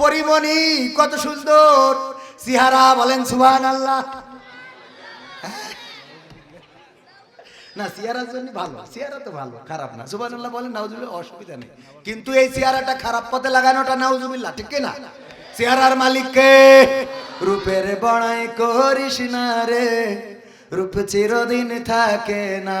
পরিমণি, কত সুন্দর। সিহারা বলেন সুহান আল্লাহ না সিয়ারার জন্য ভালো। সিয়ারা তো ভালো, খারাপ না। সুবান আল্লাহ বলেন, নাউজুবিল্লাহ, অসুবিধা নেই। কিন্তু এই সিয়ারাটা খারাপ পথে লাগানোটা ঠিক না? সিয়ারার মালিককে রূপের বড়াই করিস না রে, রূপ চিরদিন থাকে না।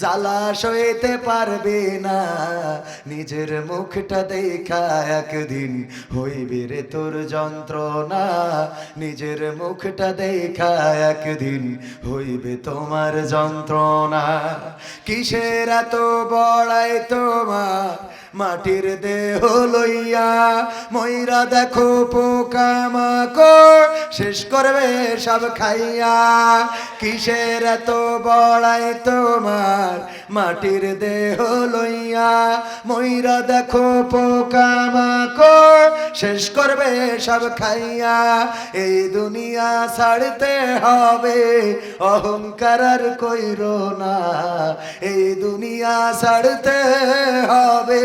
জ্বালা সইতে পারবে না। নিজের মুখটা দেখা একদিন হইবে রে তোর যন্ত্রণা। নিজের মুখটা দেখা একদিন হইবে তোমার যন্ত্রণা। কিসের এত বড়াই তোমার? মাটির দেহ লইয়া ময়রা দেখো পোকা মাকড়, শেষ করবে সব খাইয়া। কিসের এত বড়াই তোমার? মাটির দেহ লইয়া ময়রা দেখো পোকা মাকড়, শেষ করবে সব খাইয়া। এই দুনিয়া ছাড়তে হবে, অহংকার আর কইর না। এই দুনিয়া ছাড়তে হবে।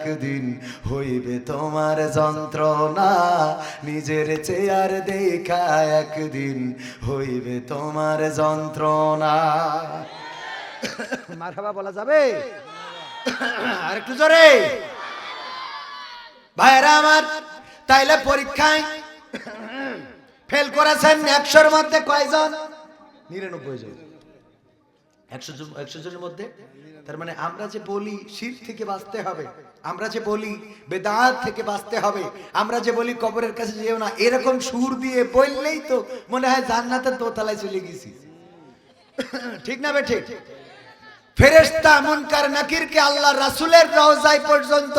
একদিন হইবে তোমার যন্ত্রণা নিজের চেয়ার দেখা একদিন হইবে তোমার যন্ত্রণা। মারহাবা বলা যাবে? আর একটু জোরে। ভাইরা আমার তাইলে পরীক্ষায় ফেল করেছেন একশোর মধ্যে কয়জন? নিরানব্বই জন। একশো জন একশো জনের মধ্যে? তার মানে আমরা যে বলি শির থেকে বাঁচতে হবে, আমরা যে বলি বেদাত থেকে বাঁচতে হবে, আমরা যে বলি কবরের কাছে যেও না, এরকম সুর দিয়ে বললেই তো মনে হয় জান্নাতের দোতলায় চলে গেছি। ঠিক না বে ঠিক ফেরেস্তা আল্লাহ রাসূলের রওজায় পর্যন্ত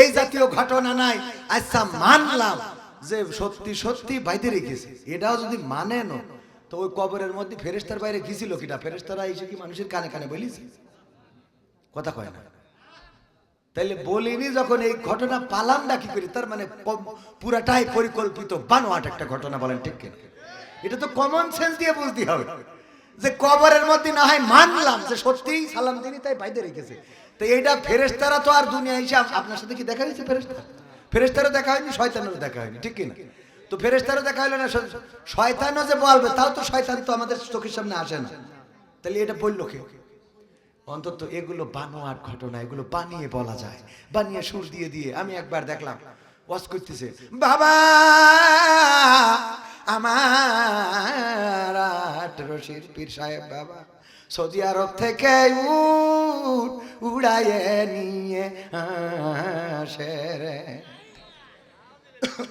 এই জাতীয় ঘটনা নাই। আচ্ছা মানলাম যে সত্যি সত্যি বাইতে রেখেছে। এটাও যদি মানে না তো ওই কবরের মধ্যে ফেরেস্তার বাইরে গেছিল কিনা? ফেরেস্তারা এসে কি মানুষের কানে কানে বলিছে? কথা কয় না। তাইলে বলিনি যখন এই ঘটনা পালাম না কি করি? তার মানে পুরাটাই পরিকল্পিত বানোয়াট একটা ঘটনা বলেন, ঠিক কিনা? এটা তো কমন সেন্স দিয়ে বুঝতে হবে। যে কবরের মধ্যে না হয় মানলাম, যে সত্যিই সালাম তিনি তাই বাইরে রেখেছে। তো এইটা ফেরেস্তারা তো আর দুনিয়া আপ- আপনার সাথে কি দেখা হয়েছে ফেরেস্তারা ফেরেস্তারও দেখা হয়নি, শয়তানেরও দেখা হয়নি, ঠিক কিনা? তো ফেরেস্তারও দেখা হলো না শয়তানও যে বলবে, তাও তো শয়তান তো আমাদের চোখের সামনে আসে না। তাহলে এটা বলল কে? অন্তত এগুলো বানোয়ার ঘটনা, এগুলো বানিয়ে বলা যায়। বানিয়ে সুর দিয়ে দিয়ে। আমি একবার দেখলাম, ওয়াজ করতেছে, বাবা, আমার রশির পীর সাহেব, বাবা, সৌদি আরব থেকে উট উড়াইয়ে নিয়ে আসে রে।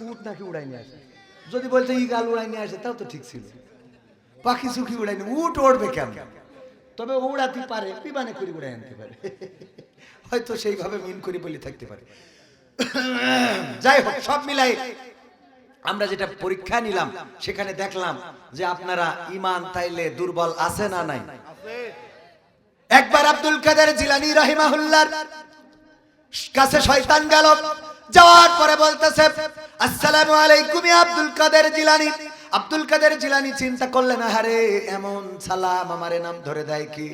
উট নাকি উড়াই নিয়ে আসে? যদি বলতে ইগাল উড়াই নিয়ে আসে, তাও তো ঠিক ছিল। পাখি সুখি উড়াই নিয়ে, উট উড়বে কেমন? তবে উড়াতে পারে, বিমানে করে উড়াই আনতে পারে। হয়তো সেইভাবে মিন করে বলে থাকতে পারে। যাই হোক, সব মিলাই আমরা যেটা পরীক্ষা নিলাম, সেখানে দেখলাম যে আপনারা ইমান তাইলে দুর্বল আছে না নাই? একবার আব্দুল কাদের জিলানি রহিমাহুল্লার কাছে শয়তান গেল, যাওয়ার পরে বলতেছে, আসসালামু আলাইকুম আব্দুল কাদের জিলানি। আব্দুল কাদের জিলানি চিন্তা করলেন হারে এমন সালাম আমারে নাম ধরে দেয় কি?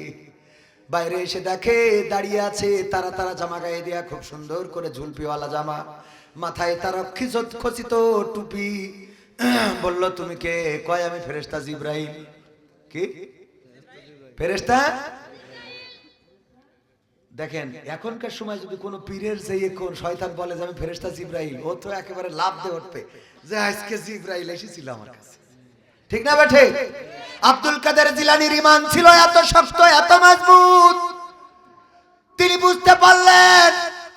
বাইরে এসে দেখে দাঁড়িয়ে আছে তারা তারা জামা গায়ে দেয়া, খুব সুন্দর করে ঝুলপিওয়ালা জামা। মাথায় তারা খিচত খচিত টুপি। বলল, তুমি কে? কয়, আমি ফেরেস্তা জিব্রাহিম কি? ফেরেস্তা দেখেন, এখনকার সময় যদি কোনো পীরের যে কোন শয়তান বলে যে আমি ফেরেস্তা জিব্রাইল, ও তো একেবারে লাভ দিয়ে উঠবে যে আজকে জিব্রাইল এসেছিল আমার কাছে। ঠিক না বেঠে? আব্দুল কাদের জিলানির ইমান ছিল এত শক্ত, এত মজবুত। তিনি বুঝতে পারলেন,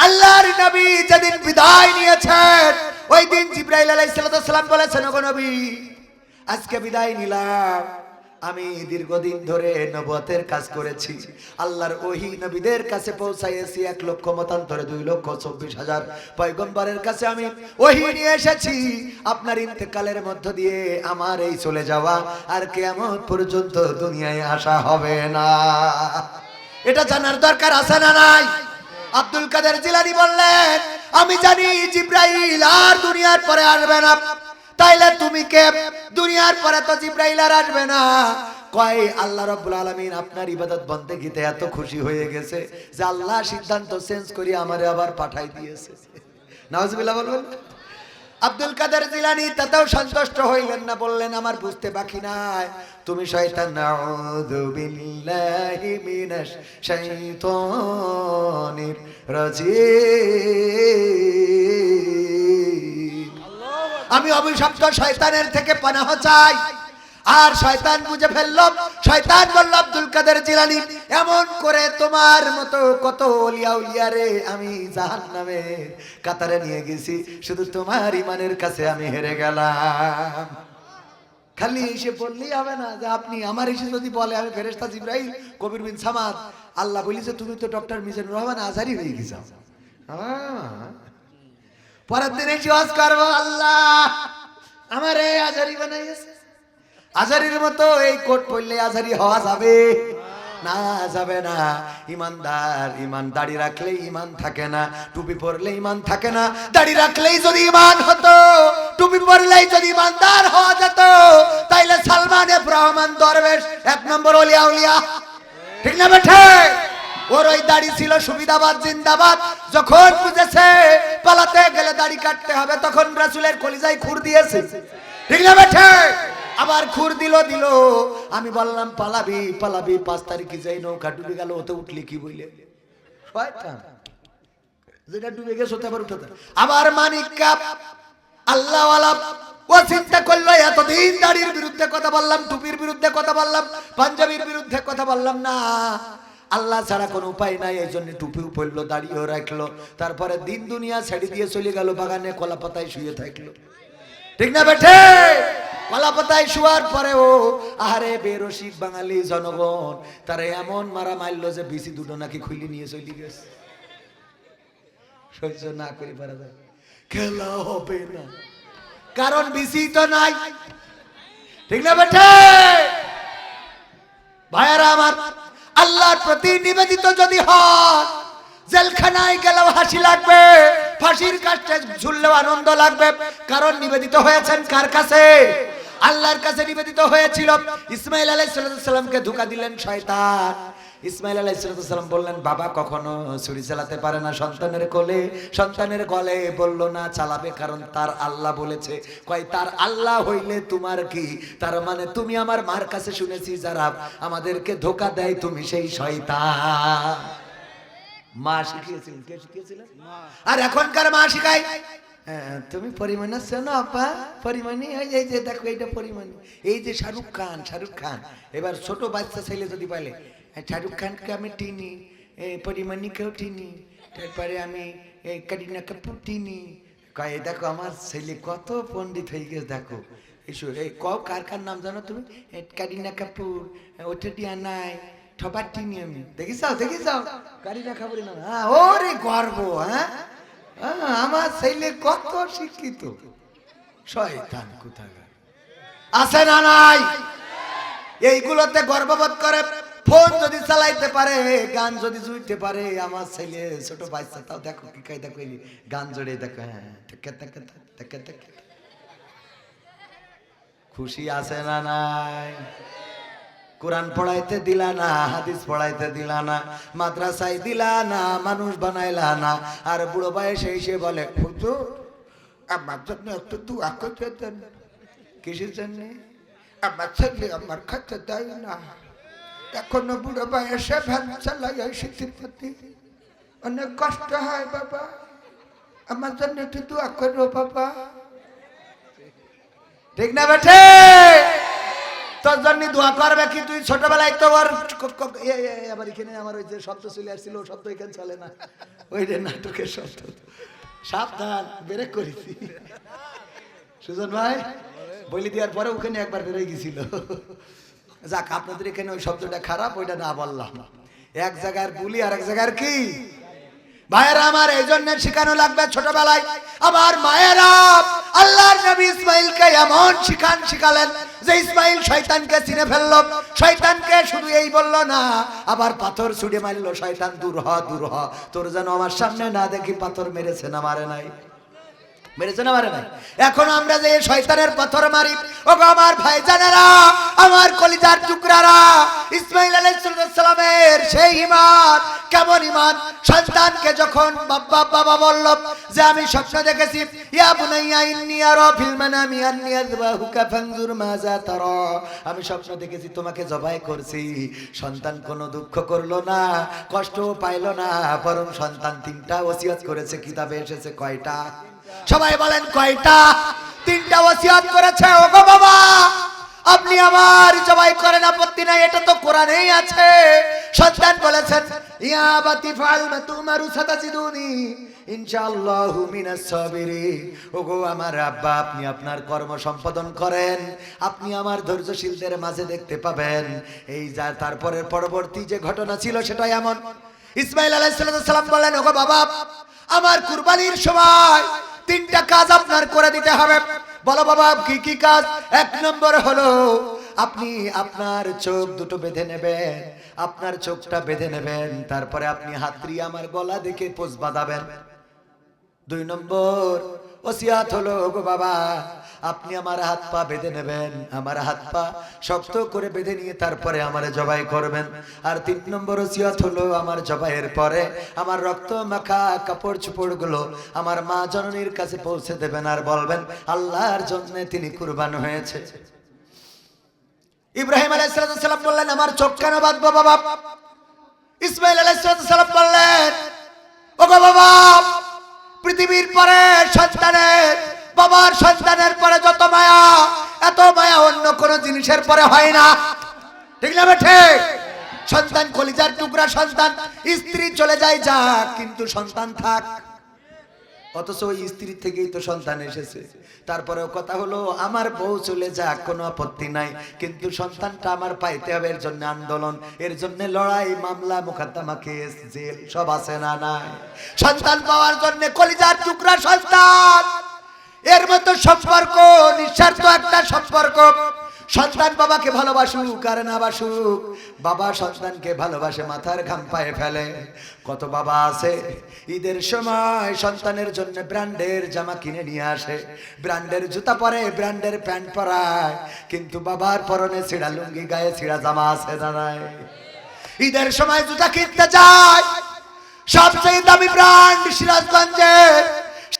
আল্লাহর নবী যেদিন বিদায় নিয়েছেন, ওই দিন জিব্রাইল আলাইহিস সালাম বলেছেন, ওগো নবী, আজকে বিদায় নিলাম। আমি দীর্ঘদিন ধরে নবতের কাজ করেছি। আল্লাহর ওহি নবীদের কাছে পৌঁছাইয়েছি এক লক্ষ মতান্তরে, দুই লক্ষ চব্বিশ হাজার পয়গম্বরের কাছে আমি ওহি নিয়ে এসেছি। আপনার ইন্তেকালের মধ্য দিয়ে আমার এই চলে যাওয়া আর কেমন পর্যন্ত দুনিয়ায় আসা হবে না। এটা জানার দরকার আছে না নাই? আব্দুল কাদের জিলানি বললেন, আমি জানি জিব্রাইল আর দুনিয়ার পরে আসবে না। তাইলে তুমি কে? দুনিয়ার পরে তো জিব্রাইল আর আসবে না। কয়, আল্লাহ রাব্বুল আলামিন আপনার ইবাদত বন্দেগীতে এত খুশি হয়ে গেছে যে আল্লাহ সিদ্ধান্ত চেঞ্জ করে আমারে আবার পাঠাই দিয়েছে। নাউজুবিল্লাহ বলবেন। আব্দুল কাদের জিলানি তাতেও সন্তুষ্ট হইলেন না, বললেন, আমার বুঝতে বাকি নাই। তুমি শয়তান নাউযু বিল্লাহি মিনাশ শাইতানির রাজিম। আমি অভিশপ্ত শয়তানের থেকে পানাহ চাই। আর শয়তান বুঝে ফেলল, শয়তান বলল, আব্দুল কাদের জিলানি, এমন করে তোমার মতো কত ওলিয়া উলিয়া রে আমি জাহান নামে কাতারে নিয়ে গেছি। শুধু তোমার ইমানের কাছে আমি হেরে গেলাম। খালি এসে বললেই হবে না যে আপনি আমার এসে যদি বলে, আমি ফেরেস্তা জিব্রাইল, কবির বিন সামাদ, আল্লাহ বলি যে তুমি তো ডক্টর মিজানুর রহমান আজারি হয়ে গেছো। আহ। পরের দিন এসে করব? আল্লাহ, আমার এই আজারি বানাইছে আজারির মতো এই কোট পড়লে আজারি হওয়া যাবে? না যাবে না। ইমানদার, ইমান দাড়ি ইমান থাকে না। টুপি পরলে ইমান থাকে না। দাড়ি রাখলেই যদি ইমান হতো, টুপি পরলেই যদি ইমানদার তাইলে সালমান রহমান দরবেশ, এক নম্বর ঠিক না বেঠে? ওর ওই দাড়ি ছিল সুবিধাবাদ, জিন্দাবাদ। যখন বুঝেছে পালাতে গেলে দাড়ি কাটতে হবে, তখন রাসুলের কলিজায় খুর দিয়েছে। ঠিক না বেঠে? আবার খুর দিল দিল। আমি বললাম, পালাবি পালাবি, পাঁচ তারিখে যাই নৌকা ডুবে গেল, ওতে উঠলি কি বইলে। যেটা ডুবে গেছে, ওতে আবার উঠতে আবার মানিক কাপ আল্লাহ ও চিন্তা করল, এতদিন দাড়ির বিরুদ্ধে কথা বললাম, টুপির বিরুদ্ধে কথা বললাম, পাঞ্জাবির বিরুদ্ধে কথা বললাম, না। আল্লাহ ছাড়া কোনো উপায় নাই, এই জন্য টুপিও পড়ল দাড়িও রাখল। তারপরে দিন দুনিয়া ছেড়ে দিয়ে চলে গেল, বাগানে কলা পাতায় শুয়ে থাকল। ঠিক না বেঠে? কলা পাতায় শোয়ার পরেও, আহারে বেরসিক বাঙালি জনগণ, তারা এমন মারা মারলো যে বিসি দুটো নাকি খুলি নিয়ে চলে গেছে। সহ্য না করে পারা যায়। খেলা হবে না। কারণ বিসি তো নাই। ঠিক না বেঠে? ভাইয়ারা আমার আল্লাহর প্রতি নিবেদিত যদি হয় জেলখানায় গেলেও হাসি লাগবে, ফাঁসির কাছে ঝুললেও আনন্দ লাগবে। কারণ নিবেদিত হয়েছেন কার কাছে? আল্লাহর কাছে নিবেদিত হয়েছিল। ইসমাইল আলাইসাল্লামকে ধোকা দিলেন শয়তান। ইসমাইল আলাইসাল্লাম বললেন বাবা কখনো ছুরি চালাতে পারে না সন্তানের কোলে? সন্তানের গলে বলল না চালাবে কারণ তার আল্লাহ বলেছে। কয় তার আল্লাহ হইলে তোমার কি? তার মানে তুমি আমার মার কাছে শুনেছি যারা আমাদেরকে ধোকা দেয় তুমি সেই শয়তান। মা শিখিয়েছিলেন। কে শিখিয়েছিলেন? আর এখনকার মা শিখায় হ্যাঁ, তুমি পরিমাণে শোনো আপা? পরিমাণই এই এই যে দেখো এইটা পরিমাণি। এই যে শাহরুখ খান শাহরুখ খান এবার ছোট বাচ্চা ছেলে যদি "হ্যাঁ, শাহরুখ খানকে আমি এই পরিমাণিকেও টিনি তারপরে আমি এই কারিনা কাপুর টিনি কয় দেখো আমার ছেলে কত পণ্ডিত হয়ে গেছে দেখো এসো এই কও কার কার নাম জানো তুমি কারিনা কাপুর ওটা নাই ঠপার টিনি আমি দেখিস দেখিস কারিনা কাপুরের নাম হ্যাঁ ওরে গর্ব হ্যাঁ, আমার ছেলে কত শিক্ষিত শয়তান কোথাকার আছে না নাই এইগুলোতে গর্ববোধ করে ফোন যদি চালাইতে পারে, গান যদি জুইতে পারে, আমার ছেলে ছোট বাচ্চা তাও দেখো কি কায়দা কইলি গান জড়ে দেখো হ্যাঁ তেকে তেকে খুশি আছে না নাই? কোরআন পড়াইতে দিলা না, হাদিস পড়াইতে দিলা না, মাদ্রাসায় দিলা না, মানুষ বানাইলা না, আর বুড়ো বয়সে এসে বলে, হুজুর, আমার জন্য একটু দোয়া করে দেন। কিসের জন্য? আমার ছেলে আমার খেতে দেয় না। এখনও বুড়ো বয়সে ভ্যান চালাই শীতের প্রতি। অনেক কষ্ট হয় বাবা। আমার জন্য একটু দোয়া বাবা। ঠিক না বেঠে? তোর জন্য দোয়া করবে কি তুই? ছোটবেলায় তো আবার এখানে আমার ওই যে শব্দ চলে আসছিল শব্দ এখানে চলে না। ওই যে নাটকের শব্দ। সাবধান, বেরেক করেছি। সুজন ভাই, বলি দেওয়ার পরে ওখানে একবার বেরোয় গেছিল। যাক, আপনাদের এখানে ওই শব্দটা খারাপ, ওইটা না বললাম। এক জায়গার বুলি আর এক জায়গার কি? ভাইয়েরা আমার, এই জন্য শিখানো লাগবে ছোটবেলায়। আমার মায়েরা আল্লাহর নবী ইসমাইলকে এমন শিখান শিখালেন যে ইসমাইল শয়তানকে চিনে ফেলল। শয়তানকে শুধু এই বলল না, আবার পাথর ছুড়ে মারলো, শয়তান, দূর হ দূর হ। তোর যেন আমার সামনে না দেখি, পাথর মেরেছে না মারে নাই। মেরেছে না মারে এখন আমরা যে শয়তানের পাথর মারি ও আমার ভাইজানেরা, আমার কলিজার টুকরারা, ইসমাইল সেই ইমান কেমন ইমান সন্তানকে যখন বাবা বাবা বলল যে, আমি স্বপ্ন দেখেছি, ইয়া বুনাইয়া আরা ফিল মানামি আযবাহুকা ফানজুর মাযা তারা। আমি স্বপ্ন দেখেছি, তোমাকে জবাই করছি। সন্তান কোনো দুঃখ করল না কষ্ট পাইলো না, বরং সন্তান তিনটা ওসিয়ত করেছে, কিতাবে এসেছে কয়টা? সবাই বলেন কয়টা? তিনটা ওসিয়ত করেছে ও গো বাবা। আপনি আমার জবাই করেন, আপত্তি নাই, এটা তো কোরআনেই আছে। সন্তান বলেছেন, ইয়া বাতি ফাল মা তুমারু সাতাজিদুনি, ইনশাআল্লাহু মিনাস ওগো আমার আব্বা, আপনি আপনার কর্ম সম্পাদন করেন। আপনি আমার ধৈর্যশীলদের মাঝে দেখতে পাবেন। এই যা, তারপরের পরবর্তী যে ঘটনা ছিল সেটা এমন। ইসমাইল আলাইহিস সালাম ওগো বাবা, আমার কুরবানির সময় তিনটা কাজ আপনার করে দিতে হবে। বলো বাবা, কি কি কাজ? এক নম্বর হলো, আপনি আপনার চোখ দুটো বেঁধে নেবেন, আপনার চোখটা বেঁধে নেবেন, তারপরে আপনি হাতড়ি আমার গলা দেখে পোষ বাঁধাবেন। দুই নম্বর, ওসিয়াত হলো গো বাবা আপনি আমার হাত পা বেঁধে নেবেন, আমার হাত পা শক্ত করে বেঁধে নিয়ে তারপরে আমার জবাই করবেন। আর তিন নম্বর ওসিয়াত হলো আমার জবাইয়ের পরে আমার রক্ত মাখা কাপড় চোপড়গুলো আমার মা জননীর কাছে পৌঁছে দেবেন আর বলবেন, আল্লাহর জন্য তিনি কুরবান হয়েছে। ইব্রাহিম আলাইসালাম বললেন, আমার চোখ কেন বাঁধবো বাবা? ইসমাইল আলাইসালাম বললেন ও বাবা, পৃথিবীর পরে সন্তানের বাবার সন্তানের পরে যত মায়া, এত মায়া অন্য কোন জিনিসের পরে হয় না। ঠিক না ঠিক সন্তান কলিজার টুকরা সন্তান, স্ত্রী চলে যায় যাক, কিন্তু সন্তান থাক। অথচ ওই স্ত্রী থেকেই তো সন্তান এসেছে। তারপরেও কথা হলো, আমার বউ চলে যাক, কোনো আপত্তি নাই। কিন্তু সন্তানটা আমার পাইতে হবে, এর জন্য আন্দোলন, এর জন্য লড়াই, মামলা, মোকদ্দমা, কেস, জেল, সব আছে না নাই? সন্তান পাওয়ার জন্য কলিজার টুকরা সন্তান। এর মতো সম্পর্ক, নিঃস্বার্থ একটা সম্পর্ক। সন্তান বাবাকে ভালোবাসুক আর না বাসুক, বাবা সন্তানকে ভালোবাসে, মাথার ঘাম পায়ে ফেলে। কত বাবা আছে? ঈদের সময় সন্তানের জন্য ব্র্যান্ডের জামা কিনে নিয়ে আসে। ব্র্যান্ডের জুতা পরে, ব্র্যান্ডের প্যান্ট পরায়। কিন্তু বাবার পরনে ছিঁড়া লুঙ্গি, গায়ে ছিঁড়া জামা আছে নাই? ঈদের সময় জুতা কিনতে যায়। সবচেয়ে দামি ব্র্যান্ড সিরাজগঞ্জের